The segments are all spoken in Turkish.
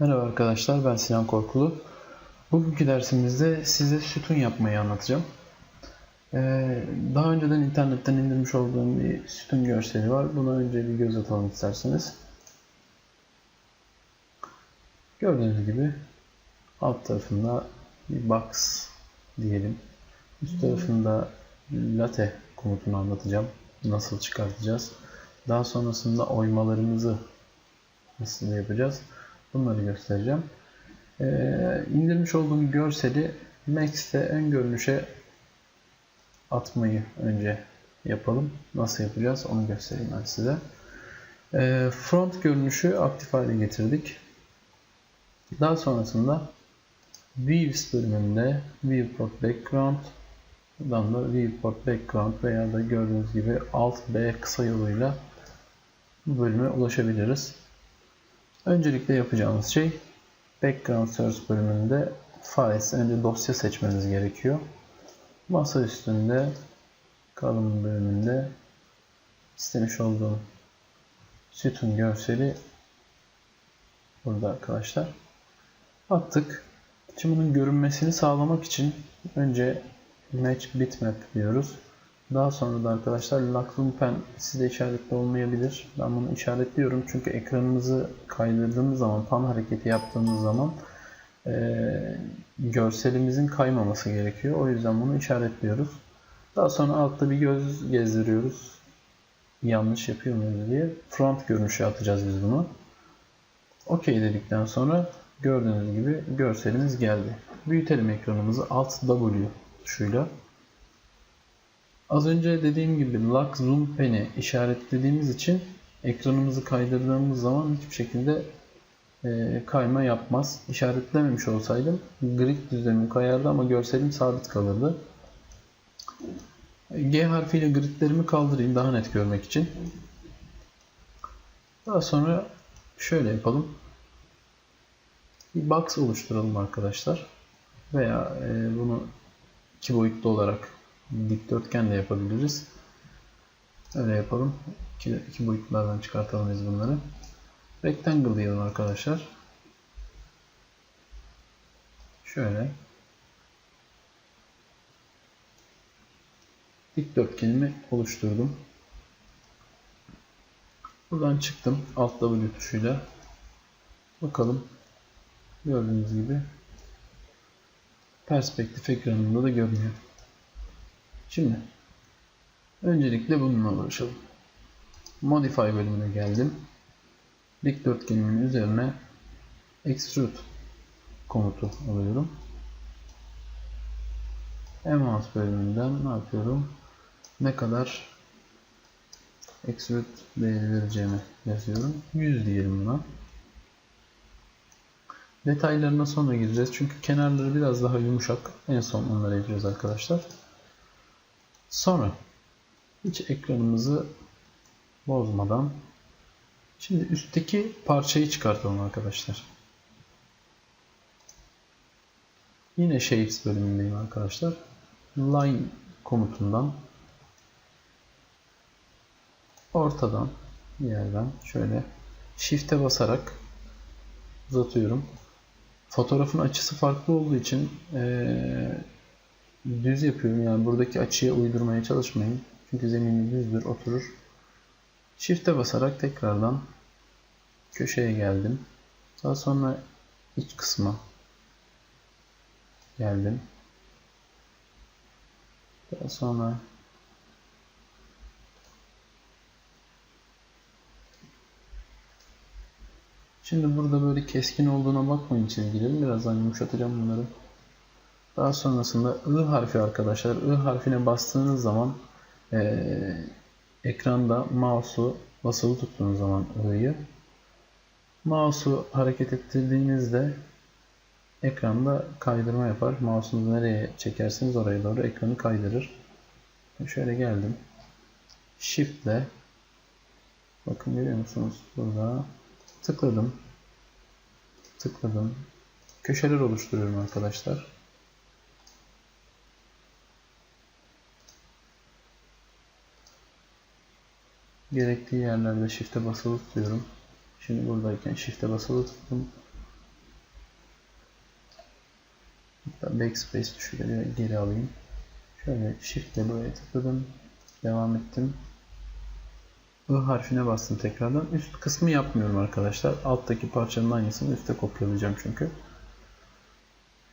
Merhaba arkadaşlar, ben Sinan Korkulu. Bugünkü dersimizde size sütun yapmayı anlatacağım. Ee, daha önceden internetten indirmiş olduğum bir sütun görseli var. Buna önce bir göz atalım isterseniz. Gördüğünüz gibi alt tarafında bir box diyelim. Üst tarafında latte komutunu anlatacağım. Nasıl çıkartacağız. Daha sonrasında oymalarımızı nasıl yapacağız. Bunları göstereceğim. Ee, indirmiş olduğum görseli Max'te ön görünüşe atmayı önce yapalım. Nasıl yapacağız onu göstereyim ben size. Ee, front görünüşü aktif hale getirdik. Daha sonrasında Views bölümünde Viewport Background Buradan da Viewport Background veya da gördüğünüz gibi Alt B kısa yoluyla bu bölüme ulaşabiliriz. Öncelikle yapacağımız şey Background Search bölümünde Files, önce dosya seçmeniz gerekiyor. Masa üstünde kalın bölümünde istemiş olduğum sütun görseli burada arkadaşlar. Attık. Şimdi bunun görünmesini sağlamak için önce Match Bitmap diyoruz. Daha sonra da arkadaşlar Lightroom Pen sizde işaretli olmayabilir. Ben bunu işaretliyorum çünkü ekranımızı kaydırdığımız zaman, pan hareketi yaptığımız zaman e, görselimizin kaymaması gerekiyor. O yüzden bunu işaretliyoruz. Daha sonra altta bir göz gezdiriyoruz. Yanlış yapıyor muyuz diye. Front görünüşe atacağız biz bunu. OK dedikten sonra gördüğünüz gibi görselimiz geldi. Büyütelim ekranımızı Alt W tuşuyla. Az önce dediğim gibi Lock Zoom Pen'i işaretlediğimiz için ekranımızı kaydırdığımız zaman hiçbir şekilde e, kayma yapmaz. İşaretlememiş olsaydım grid düzlemim kayardı ama görselim sabit kalırdı. G harfiyle gridlerimi kaldırayım daha net görmek için. Daha sonra şöyle yapalım. Bir box oluşturalım arkadaşlar. Veya e, bunu iki boyutlu olarak dikdörtgen de yapabiliriz. Öyle yapalım. İki, iki boyutlardan çıkartalım biz bunları. Rectangle diyelim arkadaşlar. Şöyle. Dikdörtgenimi oluşturdum. Buradan çıktım. Alt W tuşuyla. Bakalım. Gördüğünüz gibi perspektif ekranında da görünüyor. Şimdi öncelikle bununla uğraşalım. Modify bölümüne geldim. Dikdörtgenimin üzerine extrude komutu alıyorum. Enhance bölümünden ne yapıyorum? Ne kadar extrude değeri vereceğimi yazıyorum. 100 diyelim buna. Detaylarına sonra gireceğiz. Çünkü kenarları biraz daha yumuşak. En son onları yapacağız arkadaşlar. Sonra hiç ekranımızı bozmadan şimdi üstteki parçayı çıkartalım arkadaşlar. Yine Shapes bölümündeyim arkadaşlar. Line komutundan ortadan bir yerden şöyle Shift'e basarak uzatıyorum. Fotoğrafın açısı farklı olduğu için ee, düz yapıyorum. Yani buradaki açıya uydurmaya çalışmayın. Çünkü zemini düzdür, oturur. Shift'e basarak tekrardan köşeye geldim. Daha sonra iç kısma geldim. Daha sonra Şimdi burada böyle keskin olduğuna bakmayın çizgilerin. Birazdan yumuşatacağım bunları. Daha sonrasında I harfi arkadaşlar. I harfine bastığınız zaman e, ekranda mouse'u basılı tuttuğunuz zaman I'yı mouse'u hareket ettirdiğinizde ekranda kaydırma yapar. Mouse'unuzu nereye çekerseniz oraya doğru ekranı kaydırır. Şöyle geldim. Shift ile bakın görüyor musunuz? Burada tıkladım. Tıkladım. Köşeler oluşturuyorum arkadaşlar. Gerektiği yerlerde shift'e basılı tutuyorum. Şimdi buradayken shift'e basılı tuttum. Backspace tuşuyla geri alayım. Şöyle shift'le buraya tıkladım. Devam ettim. I harfine bastım tekrardan. Üst kısmı yapmıyorum arkadaşlar. Alttaki parçanın aynısını üste kopyalayacağım çünkü.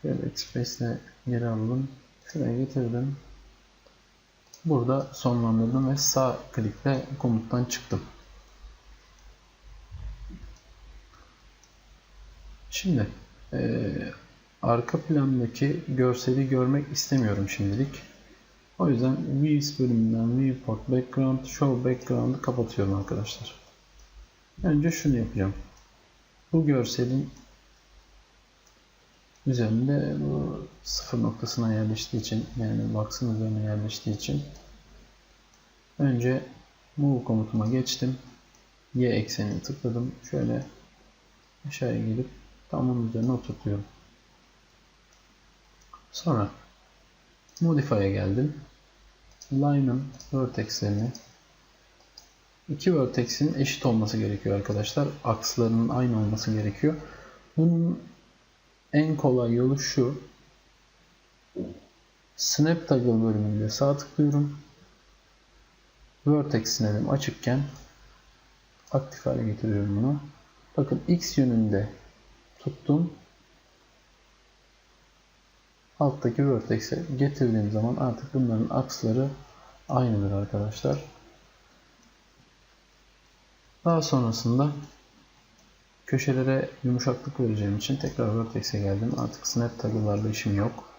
Şöyle Express'le geri aldım. Şuraya getirdim. Burada sonlandırdım ve sağ klikle komuttan çıktım. Şimdi eee, arka plandaki görseli görmek istemiyorum şimdilik. O yüzden Views bölümünden Viewport Background, Show Background'ı kapatıyorum arkadaşlar. Önce şunu yapacağım. Bu görselin üzerinde bu sıfır noktasına yerleştiği için yani box'ın üzerine yerleştiği için önce move komutuma geçtim. Y eksenini tıkladım. Şöyle aşağıya gelip tam onun üzerine oturtuyorum. Sonra Modify'a geldim. Line'ın vertexlerini iki vertex'in eşit olması gerekiyor arkadaşlar. Akslarının aynı olması gerekiyor. Bunun en kolay yolu şu. Snap Toggle bölümünde sağ tıklıyorum. Vertex sınavım açıkken aktif hale getiriyorum bunu. Bakın X yönünde tuttum. Alttaki vertex'e getirdiğim zaman artık bunların aksları aynıdır arkadaşlar. Daha sonrasında köşelere yumuşaklık vereceğim için tekrar vertex'e geldim. Artık snap toggle'larla işim yok.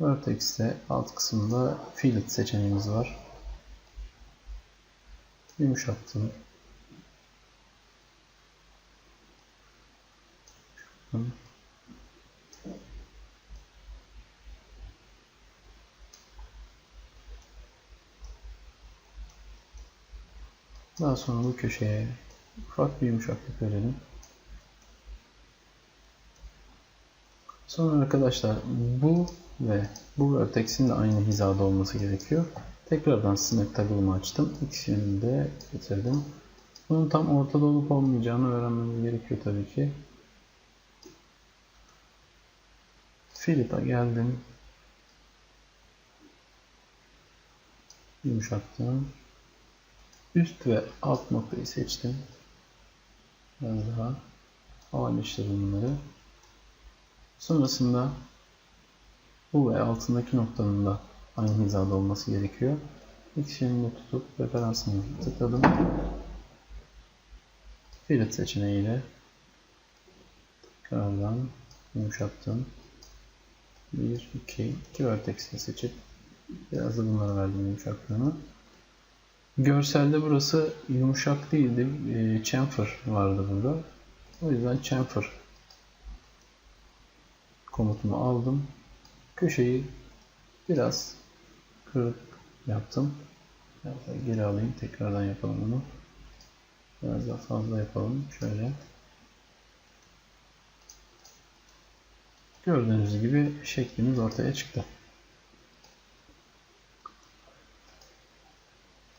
Vertex'te alt kısımda fillet seçeneğimiz var. Yumuşattım. Daha sonra bu köşeye ufak bir yumuşaklık verelim. Sonra arkadaşlar bu ve bu vertex'in de aynı hizada olması gerekiyor. Tekrardan snap toggle'ımı açtım. X yönünde getirdim. Bunun tam ortada olup olmayacağını öğrenmemiz gerekiyor tabii ki. Fillet'a geldim. Yumuşattım. Üst ve alt noktayı seçtim. Biraz daha havalleştirdim bunları. Sonrasında bu ve altındaki noktanın da aynı hizada olması gerekiyor. X yönünde tutup referansını tıkladım. Fillet seçeneğiyle tekrardan yumuşattım. 1, 2, 2 vertex'i seçip biraz da bunlara verdim yumuşaklığını. Görselde burası yumuşak değildi. E, chamfer vardı burada. O yüzden chamfer komutumu aldım. Köşeyi biraz kırık yaptım. Geri alayım. Tekrardan yapalım bunu. Biraz daha fazla yapalım. Şöyle. Gördüğünüz gibi şeklimiz ortaya çıktı.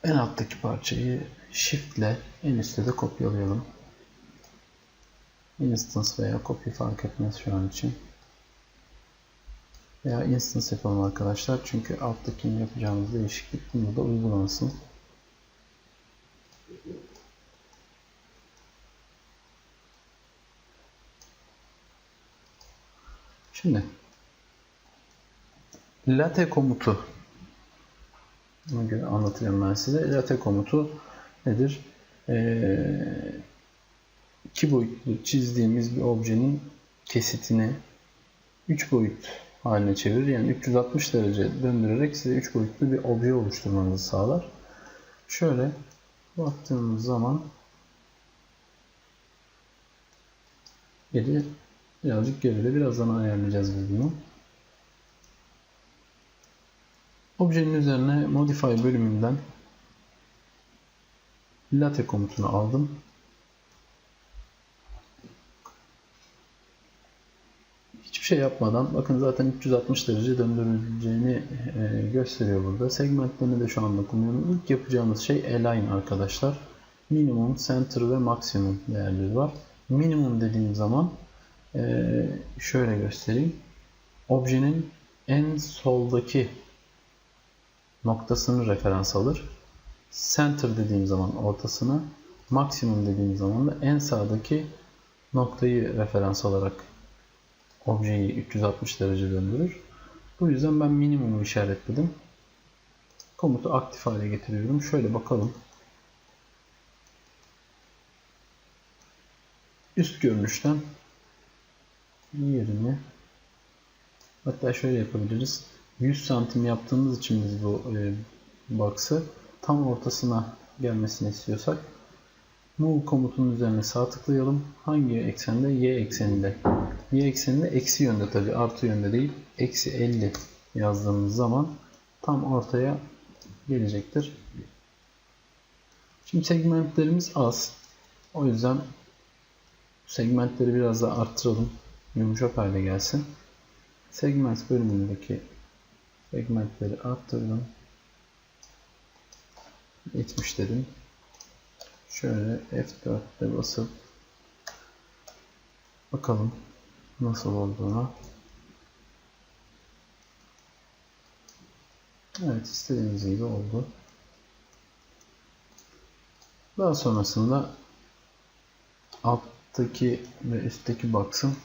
En alttaki parçayı Shift ile en üstte de kopyalayalım. Instance veya copy fark etmez şu an için. Veya instance yapalım arkadaşlar. Çünkü alttaki yapacağımız değişiklik bunda da uygulansın. Şimdi late komutu Buna göre anlatacağım ben size. Late komutu nedir? Ee, iki boyutlu çizdiğimiz bir objenin kesitini 3 boyut haline çevirir. Yani 360 derece döndürerek size 3 boyutlu bir obje oluşturmanızı sağlar. Şöyle baktığımız zaman geri birazcık geride birazdan ayarlayacağız biz bunu. Objenin üzerine Modify bölümünden late komutunu aldım. Şey yapmadan bakın zaten 360 derece döndürüleceğini e, gösteriyor burada. Segmentlerini de şu anda kullanıyorum. İlk yapacağımız şey align arkadaşlar. Minimum, center ve maksimum değerleri var. Minimum dediğim zaman e, şöyle göstereyim. objenin en soldaki noktasını referans alır. Center dediğim zaman ortasını, maksimum dediğim zaman da en sağdaki noktayı referans alarak objeyi 360 derece döndürür. Bu yüzden ben minimumu işaretledim. Komutu aktif hale getiriyorum. Şöyle bakalım. Üst görünüşten yerini hatta şöyle yapabiliriz. 100 santim yaptığımız için biz bu e, box'ı tam ortasına gelmesini istiyorsak move komutunun üzerine sağ tıklayalım. Hangi eksende? Y ekseninde. Y ekseninde eksi yönde tabi artı yönde değil. Eksi 50 yazdığımız zaman tam ortaya gelecektir. Şimdi segmentlerimiz az. O yüzden segmentleri biraz daha arttıralım. Yumuşak hale gelsin. Segment bölümündeki segmentleri arttırdım. 70 dedim. Şöyle F4'te basıp bakalım nasıl olduğuna. Evet istediğimiz gibi oldu. Daha sonrasında alttaki ve üstteki box'ın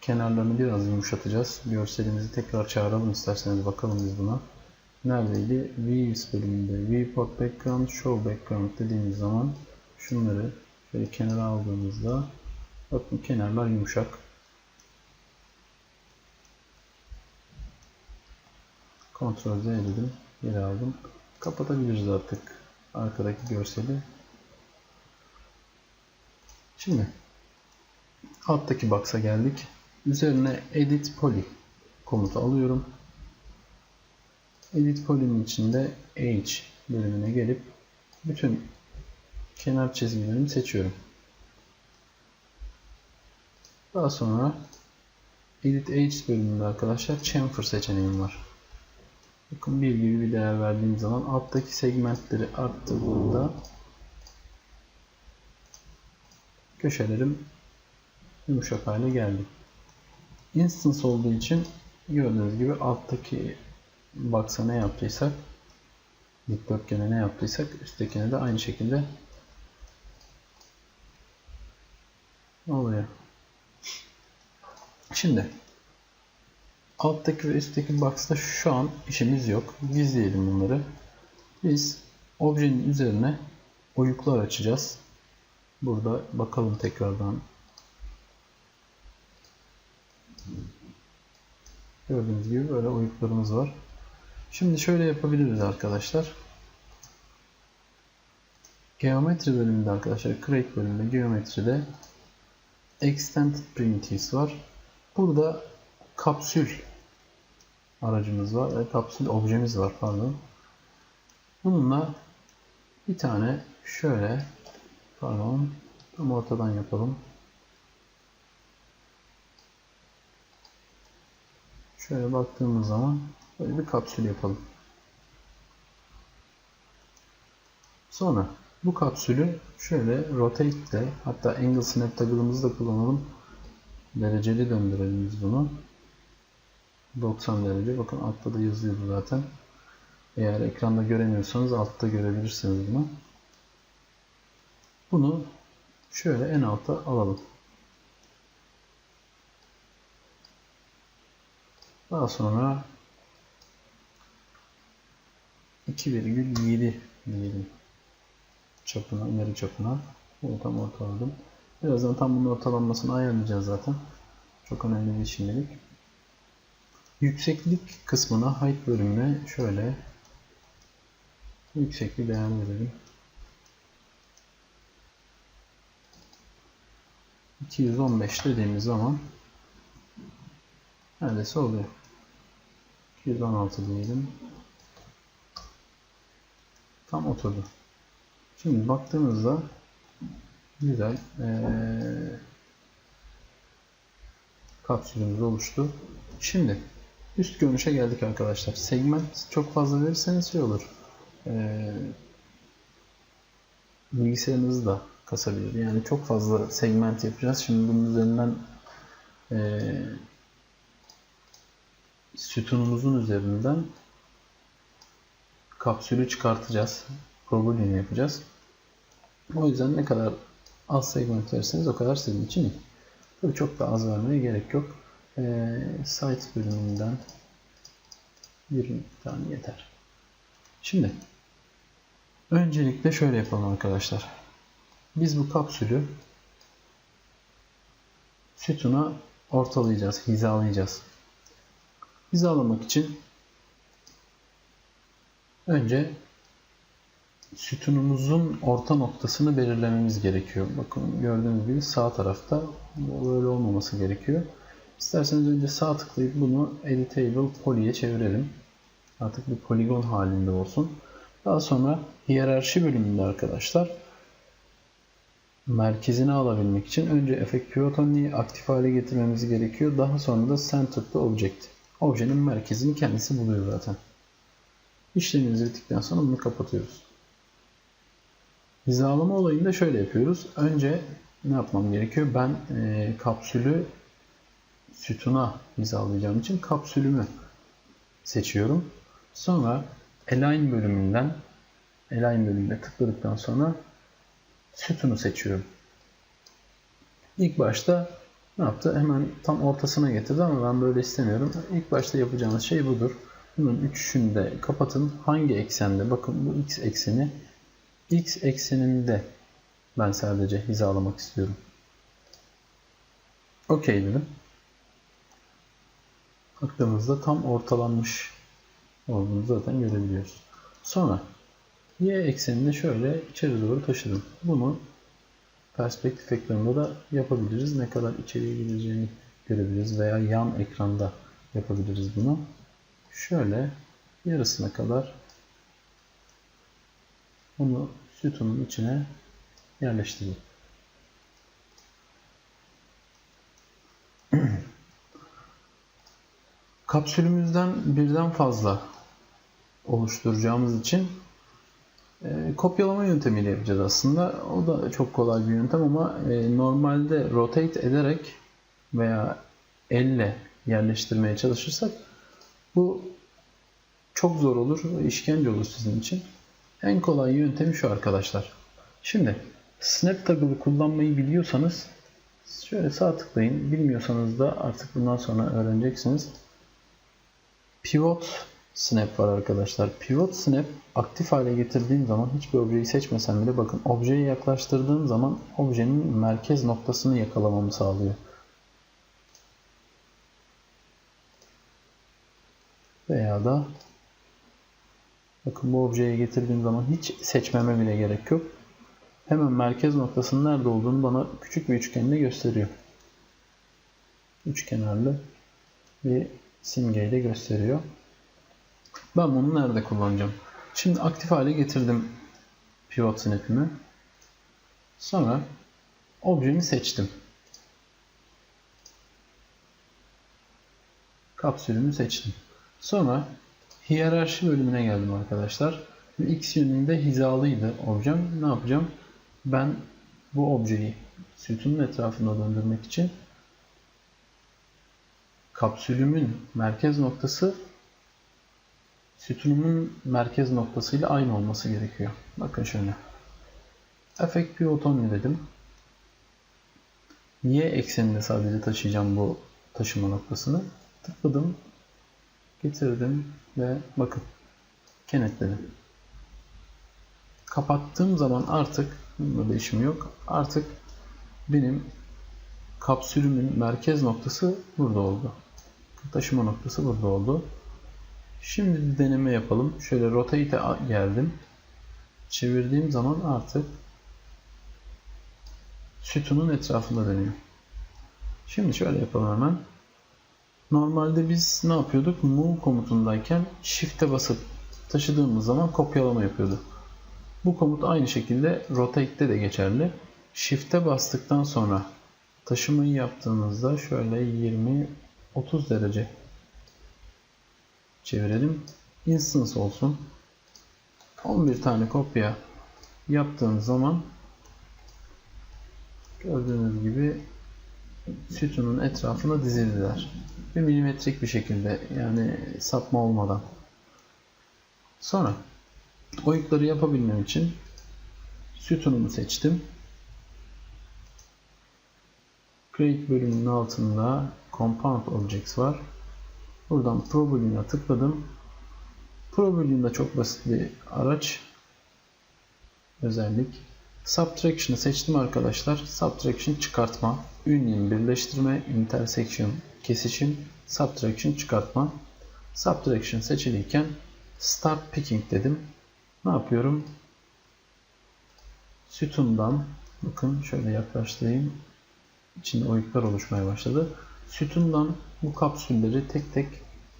kenarlarını biraz yumuşatacağız. Görselimizi tekrar çağıralım isterseniz bakalım biz buna. Neredeydi? Views bölümünde Viewport Background, Show Background dediğimiz zaman şunları şöyle kenara aldığımızda bakın kenarlar yumuşak. Ctrl Z dedim. Geri aldım. Kapatabiliriz artık arkadaki görseli. Şimdi alttaki box'a geldik. Üzerine Edit Poly komutu alıyorum. Edit Poly'nin içinde H bölümüne gelip bütün kenar çizgilerimi seçiyorum. Daha sonra Edit Edge bölümünde arkadaşlar Chamfer seçeneğim var. Bakın bir gibi bir değer verdiğim zaman alttaki segmentleri arttırdığımda köşelerim yumuşak hale geldi. Instance olduğu için gördüğünüz gibi alttaki box'a ne yaptıysak dikdörtgene ne yaptıysak üsttekine de aynı şekilde oluyor. Şimdi alttaki ve üstteki box'ta şu an işimiz yok. Gizleyelim bunları. Biz objenin üzerine oyuklar açacağız. Burada bakalım tekrardan. Gördüğünüz gibi böyle oyuklarımız var. Şimdi şöyle yapabiliriz arkadaşlar. Geometri bölümünde arkadaşlar, Create bölümünde geometride Extended Primitives var. Burada kapsül aracımız var. E, kapsül objemiz var pardon. Bununla bir tane şöyle pardon tam ortadan yapalım. Şöyle baktığımız zaman böyle bir kapsül yapalım. Sonra bu kapsülü şöyle rotate ile hatta angle snap toggle'ımızı da kullanalım. Dereceli döndürelim biz bunu. 90 derece. Bakın altta da yazıyordu zaten. Eğer ekranda göremiyorsanız altta görebilirsiniz bunu. Bunu şöyle en alta alalım. Daha sonra 2,7 diyelim çapına, ileri çapına. Bunu tam ortaladım. Birazdan tam bunun ortalanmasını ayarlayacağız zaten. Çok önemli bir şimdilik. Yükseklik kısmına height bölümüne şöyle yüksek bir değer verelim. 215 dediğimiz zaman neredeyse oluyor. 216 diyelim. Tam oturdu. Şimdi baktığımızda güzel ee, kapsülümüz oluştu. Şimdi üst görünüşe geldik arkadaşlar. Segment çok fazla verirseniz şey olur. Ee, bilgisayarınızı da kasabilir. Yani çok fazla segment yapacağız. Şimdi bunun üzerinden ee, sütunumuzun üzerinden kapsülü çıkartacağız. Probability yapacağız. O yüzden ne kadar az segment verirseniz o kadar sizin için iyi. Tabii çok da az vermeye gerek yok. Ee, site bölümünden 20 tane yeter. Şimdi öncelikle şöyle yapalım arkadaşlar. Biz bu kapsülü sütuna ortalayacağız, hizalayacağız. Hizalamak için önce sütunumuzun orta noktasını belirlememiz gerekiyor. Bakın gördüğünüz gibi sağ tarafta böyle olmaması gerekiyor. İsterseniz önce sağ tıklayıp bunu Editable Poly'ye çevirelim. Artık bir poligon halinde olsun. Daha sonra hiyerarşi bölümünde arkadaşlar merkezini alabilmek için önce Effect Pivot Only'yi aktif hale getirmemiz gerekiyor. Daha sonra da Center to Object. Objenin merkezini kendisi buluyor zaten. İşlemimiz bittikten sonra bunu kapatıyoruz. Hizalama olayını da şöyle yapıyoruz. Önce ne yapmam gerekiyor? Ben e, kapsülü sütuna hizalayacağım için kapsülümü seçiyorum. Sonra Align bölümünden Align bölümüne tıkladıktan sonra sütunu seçiyorum. İlk başta ne yaptı? Hemen tam ortasına getirdi ama ben böyle istemiyorum. İlk başta yapacağımız şey budur. Bunun üçünü de kapatın. Hangi eksende? Bakın bu x ekseni. X ekseninde ben sadece hizalamak istiyorum. Okey dedim. Baktığımızda tam ortalanmış olduğunu zaten görebiliyoruz. Sonra y eksenini şöyle içeri doğru taşıdım. Bunu perspektif ekranında da yapabiliriz. Ne kadar içeriye gideceğini görebiliriz veya yan ekranda yapabiliriz bunu. Şöyle yarısına kadar bunu sütunun içine yerleştireyim. Kapsülümüzden birden fazla oluşturacağımız için e, kopyalama yöntemiyle yapacağız aslında. O da çok kolay bir yöntem ama e, normalde rotate ederek veya elle yerleştirmeye çalışırsak bu çok zor olur, işkence olur sizin için. En kolay yöntemi şu arkadaşlar. Şimdi snap toggle'ı kullanmayı biliyorsanız şöyle sağ tıklayın. Bilmiyorsanız da artık bundan sonra öğreneceksiniz. Pivot snap var arkadaşlar. Pivot snap aktif hale getirdiğim zaman hiçbir objeyi seçmesem bile bakın objeyi yaklaştırdığım zaman objenin merkez noktasını yakalamamı sağlıyor. Veya da bakın bu objeye getirdiğim zaman hiç seçmeme bile gerek yok. Hemen merkez noktasının nerede olduğunu bana küçük bir üçgenle gösteriyor. Üçkenarlı bir simgeyle gösteriyor. Ben bunu nerede kullanacağım? Şimdi aktif hale getirdim pivot snap'imi. Sonra objemi seçtim. Kapsülümü seçtim. Sonra hiyerarşi bölümüne geldim arkadaşlar. X yönünde hizalıydı objem. Ne yapacağım? Ben bu objeyi sütunun etrafında döndürmek için kapsülümün merkez noktası sütunumun merkez noktasıyla aynı olması gerekiyor. Bakın şöyle. Effect Pivot Only dedim. Y ekseninde sadece taşıyacağım bu taşıma noktasını. Tıkladım. Getirdim ve bakın kenetledim. Kapattığım zaman artık bunda değişim yok. Artık benim kapsülümün merkez noktası burada oldu. Taşıma noktası burada oldu. Şimdi deneme yapalım. Şöyle rotate'e geldim. Çevirdiğim zaman artık sütunun etrafında dönüyor. Şimdi şöyle yapalım hemen. Normalde biz ne yapıyorduk? Move komutundayken Shift'e basıp taşıdığımız zaman kopyalama yapıyordu. Bu komut aynı şekilde Rotate'de de geçerli. Shift'e bastıktan sonra taşımayı yaptığınızda şöyle 20 30 derece çevirelim. Instance olsun. 11 tane kopya yaptığınız zaman gördüğünüz gibi sütunun etrafına dizildiler. ve milimetrik bir şekilde yani sapma olmadan. Sonra oyukları yapabilmem için sütunumu seçtim. Create bölümünün altında Compound Objects var. Buradan Pro tıkladım. Pro bölümünde çok basit bir araç. Özellik. Subtraction'ı seçtim arkadaşlar. Subtraction çıkartma. Union birleştirme. Intersection kesişim. Subtraction çıkartma. Subtraction seçiliyken Start Picking dedim. Ne yapıyorum? Sütundan bakın şöyle yaklaştırayım. İçinde oyuklar oluşmaya başladı. Sütundan bu kapsülleri tek tek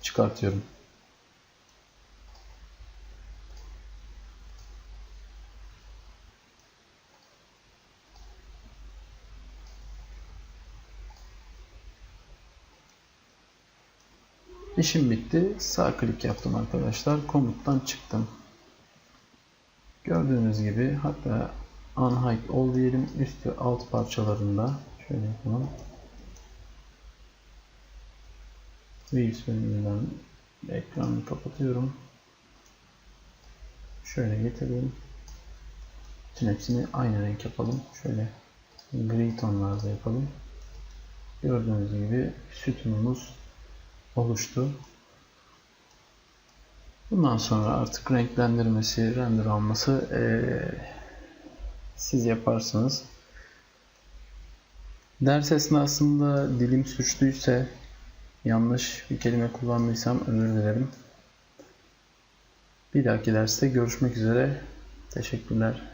çıkartıyorum. İşim bitti. Sağ klik yaptım arkadaşlar. Komuttan çıktım. Gördüğünüz gibi hatta unhide all diyelim üst ve alt parçalarında şöyle yapalım. Views bölümünden ekranı kapatıyorum. Şöyle getireyim. Bütün hepsini aynı renk yapalım. Şöyle gri tonlarda yapalım. Gördüğünüz gibi sütunumuz oluştu. Bundan sonra artık renklendirmesi, render alması ee, siz yaparsınız. Ders esnasında dilim suçluysa yanlış bir kelime kullandıysam özür dilerim. Bir dahaki derste görüşmek üzere. Teşekkürler.